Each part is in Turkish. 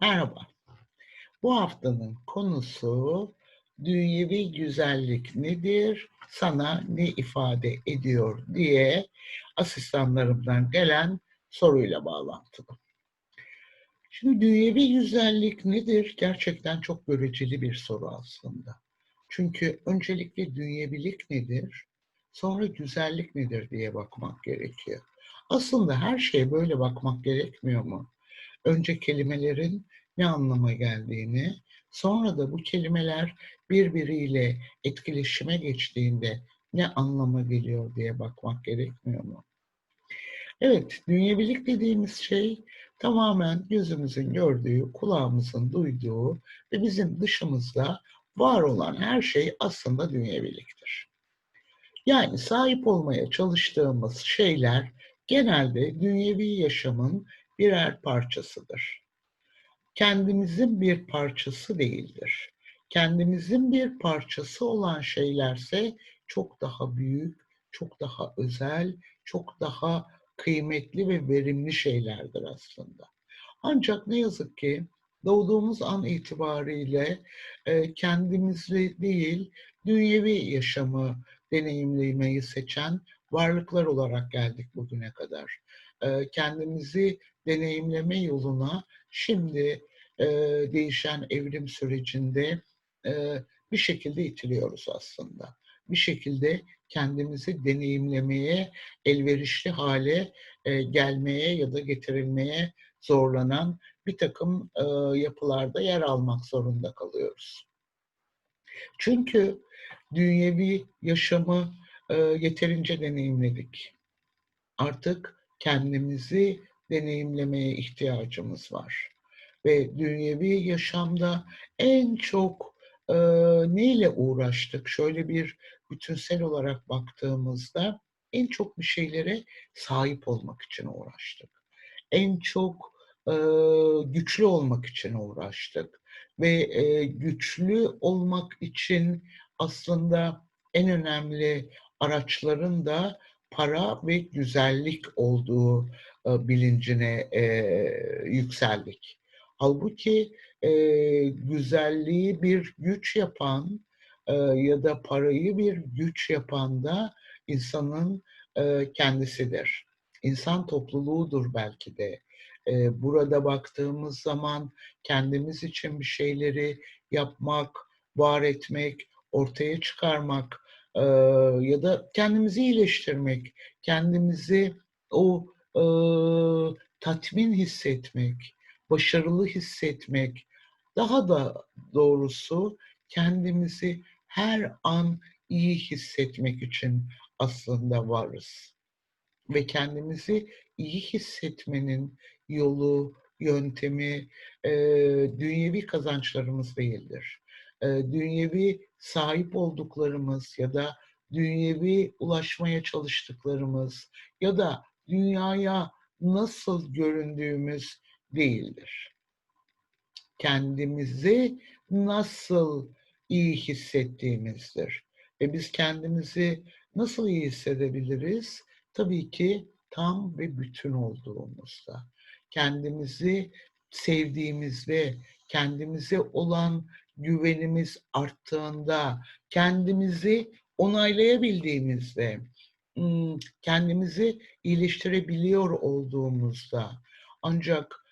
Merhaba. Bu haftanın konusu dünyevi güzellik nedir, sana ne ifade ediyor diye asistanlarımdan gelen soruyla bağlantılı. Şimdi dünyevi güzellik nedir? Gerçekten çok göreceli bir soru aslında. Çünkü öncelikle dünyevilik nedir? Sonra güzellik nedir diye bakmak gerekiyor. Aslında her şeye böyle bakmak gerekmiyor mu? Önce kelimelerin ne anlama geldiğini, sonra da bu kelimeler birbiriyle etkileşime geçtiğinde ne anlama geliyor diye bakmak gerekmiyor mu? Evet, dünyevilik dediğimiz şey tamamen gözümüzün gördüğü, kulağımızın duyduğu ve bizim dışımızda var olan her şey aslında dünyeviliktir. Yani sahip olmaya çalıştığımız şeyler genelde dünyevi yaşamın birer parçasıdır. Kendimizin bir parçası değildir. Kendimizin bir parçası olan şeylerse çok daha büyük, çok daha özel, çok daha kıymetli ve verimli şeylerdir aslında. Ancak ne yazık ki doğduğumuz an itibariyle e, kendimizi değil, dünyevi yaşamı deneyimlemeyi seçen varlıklar olarak geldik bugüne kadar. E, kendimizi deneyimleme yoluna şimdi e, değişen evrim sürecinde e, bir şekilde itiliyoruz aslında. Bir şekilde kendimizi deneyimlemeye, elverişli hale e, gelmeye ya da getirilmeye zorlanan bir takım e, yapılarda yer almak zorunda kalıyoruz. Çünkü dünyevi yaşamı e, yeterince deneyimledik. Artık kendimizi deneyimlemeye ihtiyacımız var. Ve dünyevi yaşamda en çok e, neyle uğraştık? Şöyle bir bütünsel olarak baktığımızda en çok bir şeylere sahip olmak için uğraştık. En çok e, güçlü olmak için uğraştık. Ve e, güçlü olmak için aslında en önemli araçların da para ve güzellik olduğu bilincine e, yükseldik. Halbuki e, güzelliği bir güç yapan e, ya da parayı bir güç yapan da insanın e, kendisidir. İnsan topluluğudur belki de. E, burada baktığımız zaman kendimiz için bir şeyleri yapmak, var etmek, ortaya çıkarmak e, ya da kendimizi iyileştirmek, kendimizi o e, tatmin hissetmek, başarılı hissetmek, daha da doğrusu kendimizi her an iyi hissetmek için aslında varız. Ve kendimizi iyi hissetmenin yolu, yöntemi e, dünyevi kazançlarımız değildir. E, dünyevi sahip olduklarımız ya da dünyevi ulaşmaya çalıştıklarımız ya da dünyaya nasıl göründüğümüz değildir. Kendimizi nasıl iyi hissettiğimizdir. Ve biz kendimizi nasıl iyi hissedebiliriz? Tabii ki tam ve bütün olduğumuzda. Kendimizi sevdiğimizde, kendimize olan güvenimiz arttığında, kendimizi onaylayabildiğimizde, kendimizi iyileştirebiliyor olduğumuzda. Ancak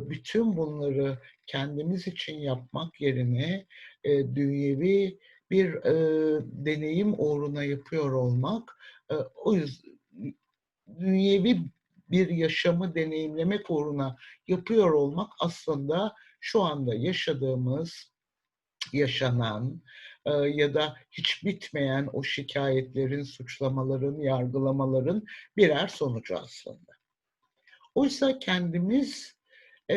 bütün bunları kendimiz için yapmak yerine dünyevi bir deneyim uğruna yapıyor olmak o yüzden dünyevi bir yaşamı deneyimlemek uğruna yapıyor olmak aslında şu anda yaşadığımız, yaşanan ya da hiç bitmeyen o şikayetlerin, suçlamaların, yargılamaların birer sonucu aslında. Oysa kendimiz e,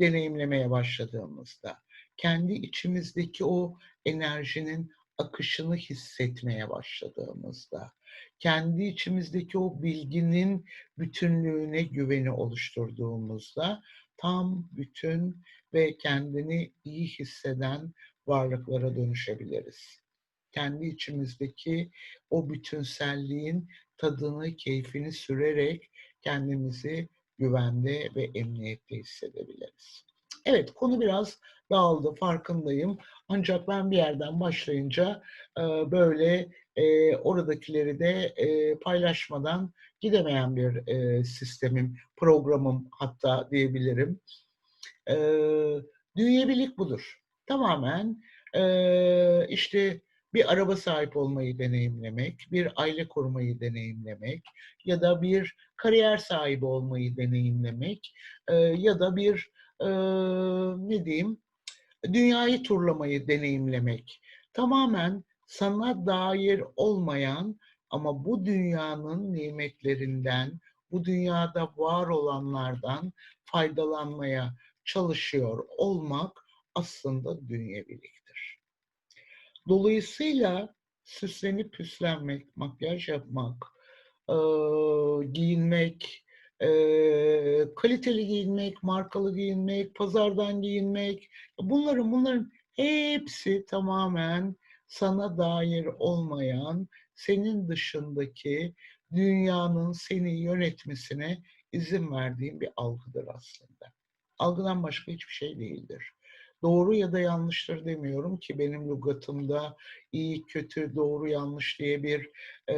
deneyimlemeye başladığımızda, kendi içimizdeki o enerjinin akışını hissetmeye başladığımızda, kendi içimizdeki o bilginin bütünlüğüne güveni oluşturduğumuzda tam bütün ve kendini iyi hisseden varlıklara dönüşebiliriz. Kendi içimizdeki o bütünselliğin tadını, keyfini sürerek kendimizi güvende ve emniyette hissedebiliriz. Evet, konu biraz dağıldı, farkındayım. Ancak ben bir yerden başlayınca e, böyle e, oradakileri de e, paylaşmadan gidemeyen bir sistemim, programım hatta diyebilirim. E, dünyevilik budur. Tamamen e, işte bir araba sahip olmayı deneyimlemek, bir aile kurmayı deneyimlemek ya da bir kariyer sahibi olmayı deneyimlemek e, ya da bir e, ne diyeyim dünyayı turlamayı deneyimlemek. Tamamen sana dair olmayan ama bu dünyanın nimetlerinden, bu dünyada var olanlardan faydalanmaya çalışıyor olmak aslında dünyeviliktir. Dolayısıyla süslenip püslenmek, makyaj yapmak, giyinmek, kaliteli giyinmek, markalı giyinmek, pazardan giyinmek, bunların bunların hepsi tamamen sana dair olmayan, senin dışındaki dünyanın seni yönetmesine izin verdiğin bir algıdır aslında. Algıdan başka hiçbir şey değildir. Doğru ya da yanlıştır demiyorum ki benim lügatımda iyi, kötü, doğru, yanlış diye bir e,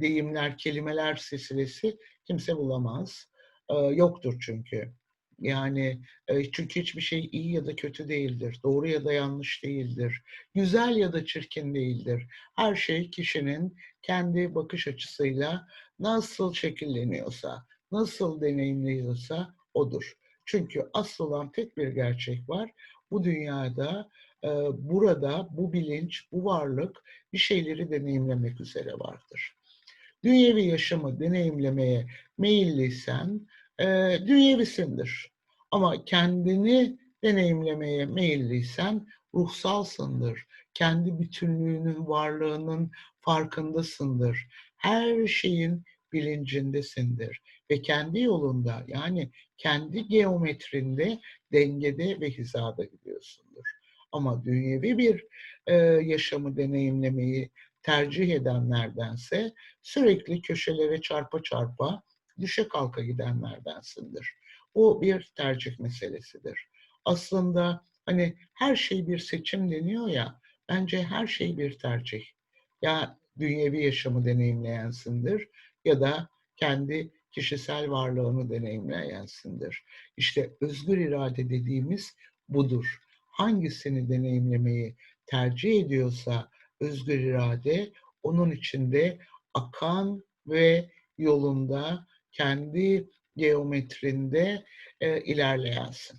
deyimler, kelimeler silsilesi kimse bulamaz. E, yoktur çünkü. Yani e, çünkü hiçbir şey iyi ya da kötü değildir. Doğru ya da yanlış değildir. Güzel ya da çirkin değildir. Her şey kişinin kendi bakış açısıyla nasıl şekilleniyorsa, nasıl deneyimliyorsa odur. Çünkü asıl olan tek bir gerçek var. Bu dünyada, e, burada bu bilinç, bu varlık bir şeyleri deneyimlemek üzere vardır. Dünyevi yaşamı deneyimlemeye meyilliysen e, dünyevisindir. Ama kendini deneyimlemeye meyilliysen ruhsalsındır. Kendi bütünlüğünün, varlığının farkındasındır. Her şeyin bilincindesindir. Ve kendi yolunda yani kendi geometrinde dengede ve hizada gidiyorsundur. Ama dünyevi bir e, yaşamı deneyimlemeyi tercih edenlerdense sürekli köşelere çarpa çarpa düşe kalka gidenlerdensindir. Bu bir tercih meselesidir. Aslında hani her şey bir seçim deniyor ya, bence her şey bir tercih. Ya dünyevi yaşamı deneyimleyensindir ya da kendi kişisel varlığını deneyimleyensindir. İşte özgür irade dediğimiz budur. Hangisini deneyimlemeyi tercih ediyorsa özgür irade onun içinde akan ve yolunda kendi geometrinde e, ilerleyensin.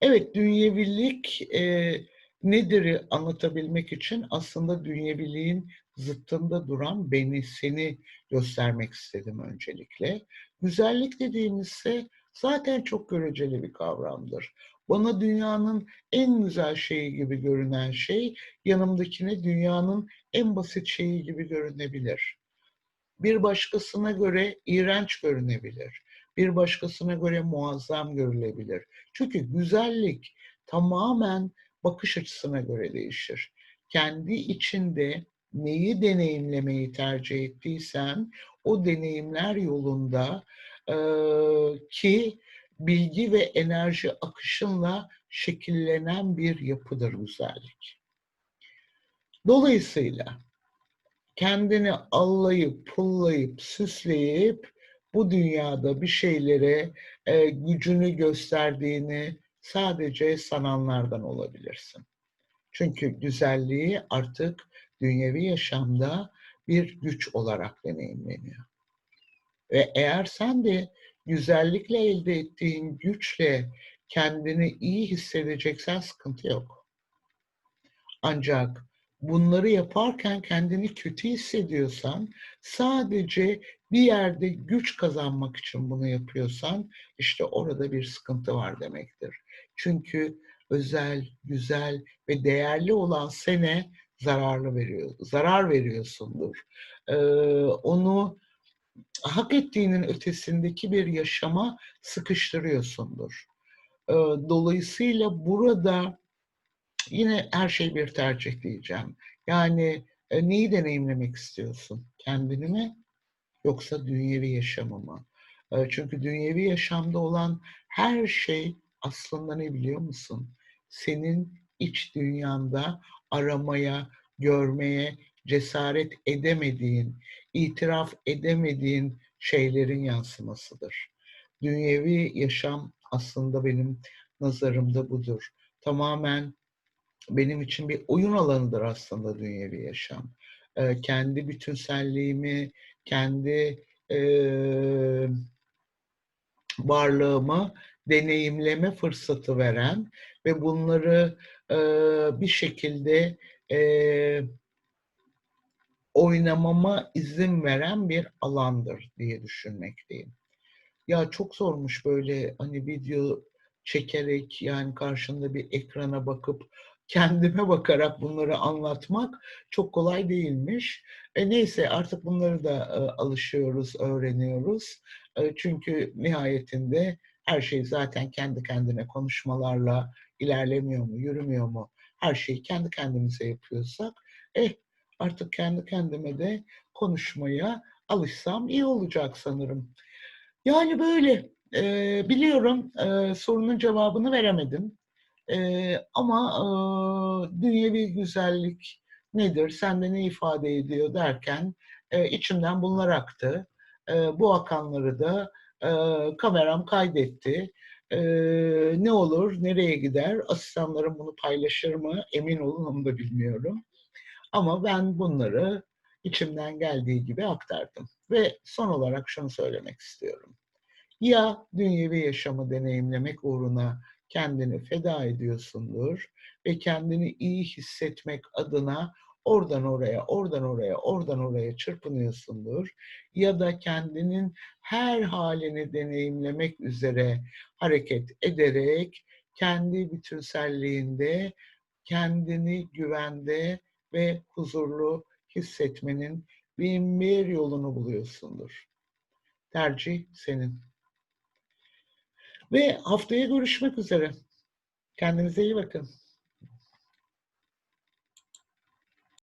Evet, dünyevilik e, nedir'i anlatabilmek için aslında dünyeviliğin zıttında duran beni, seni göstermek istedim öncelikle. Güzellik dediğimizse zaten çok göreceli bir kavramdır. Bana dünyanın en güzel şeyi gibi görünen şey yanımdakine dünyanın en basit şeyi gibi görünebilir. Bir başkasına göre iğrenç görünebilir. Bir başkasına göre muazzam görülebilir. Çünkü güzellik tamamen bakış açısına göre değişir. Kendi içinde neyi deneyimlemeyi tercih ettiysen o deneyimler yolunda e, ki bilgi ve enerji akışınla şekillenen bir yapıdır güzellik. Dolayısıyla kendini allayıp, pullayıp, süsleyip bu dünyada bir şeylere e, gücünü gösterdiğini sadece sananlardan olabilirsin. Çünkü güzelliği artık dünyevi yaşamda bir güç olarak deneyimleniyor. Ve eğer sen de güzellikle elde ettiğin güçle kendini iyi hissedeceksen sıkıntı yok. Ancak bunları yaparken kendini kötü hissediyorsan, sadece bir yerde güç kazanmak için bunu yapıyorsan, işte orada bir sıkıntı var demektir. Çünkü özel, güzel ve değerli olan sene zararlı veriyor, zarar veriyorsundur. Ee, onu hak ettiğinin ötesindeki bir yaşama sıkıştırıyorsundur. Ee, dolayısıyla burada yine her şey bir tercih diyeceğim. Yani e, neyi deneyimlemek istiyorsun? Kendini mi yoksa dünyevi yaşamı mı? Eee, çünkü dünyevi yaşamda olan her şey aslında ne biliyor musun? Senin iç dünyanda aramaya, görmeye cesaret edemediğin, itiraf edemediğin şeylerin yansımasıdır. Dünyevi yaşam aslında benim nazarımda budur. Tamamen benim için bir oyun alanıdır aslında dünyevi yaşam. Eee, kendi bütünselliğimi, kendi, eee varlığımı deneyimleme fırsatı veren ve bunları, eee, bir şekilde, eee oynamama izin veren bir alandır diye düşünmekteyim. Ya, çok zormuş böyle, hani, video çekerek, yani, karşında bir ekrana bakıp, kendime bakarak bunları anlatmak çok kolay değilmiş. E, neyse artık bunları da, eee, alışıyoruz, öğreniyoruz. Eee, çünkü nihayetinde her şey zaten kendi kendine konuşmalarla ilerlemiyor mu, yürümüyor mu? Her şeyi kendi kendimize yapıyorsak, eh, artık kendi kendime de konuşmaya alışsam iyi olacak sanırım. Yani böyle. Eee, biliyorum, eee, sorunun cevabını veremedim. Eee, ama, ııı, dünyevi güzellik nedir, sende ne ifade ediyor derken, eee, içimden bunlar aktı. Eee, bu akanları da, eee, kameram kaydetti. Eee, ne olur, nereye gider, asistanlarım bunu paylaşır mı emin olun onu da bilmiyorum. Ama ben bunları içimden geldiği gibi aktardım ve son olarak şunu söylemek istiyorum. Ya dünyevi yaşamı deneyimlemek uğruna kendini feda ediyorsundur ve kendini iyi hissetmek adına oradan oraya, oradan oraya, oradan oraya çırpınıyorsundur ya da kendinin her hâlini deneyimlemek üzere hareket ederek kendi bütünselliğinde kendini güvende ve huzurlu hissetmenin binbir yolunu buluyorsundur. Tercih senin. Ve haftaya görüşmek üzere. Kendinize iyi bakın.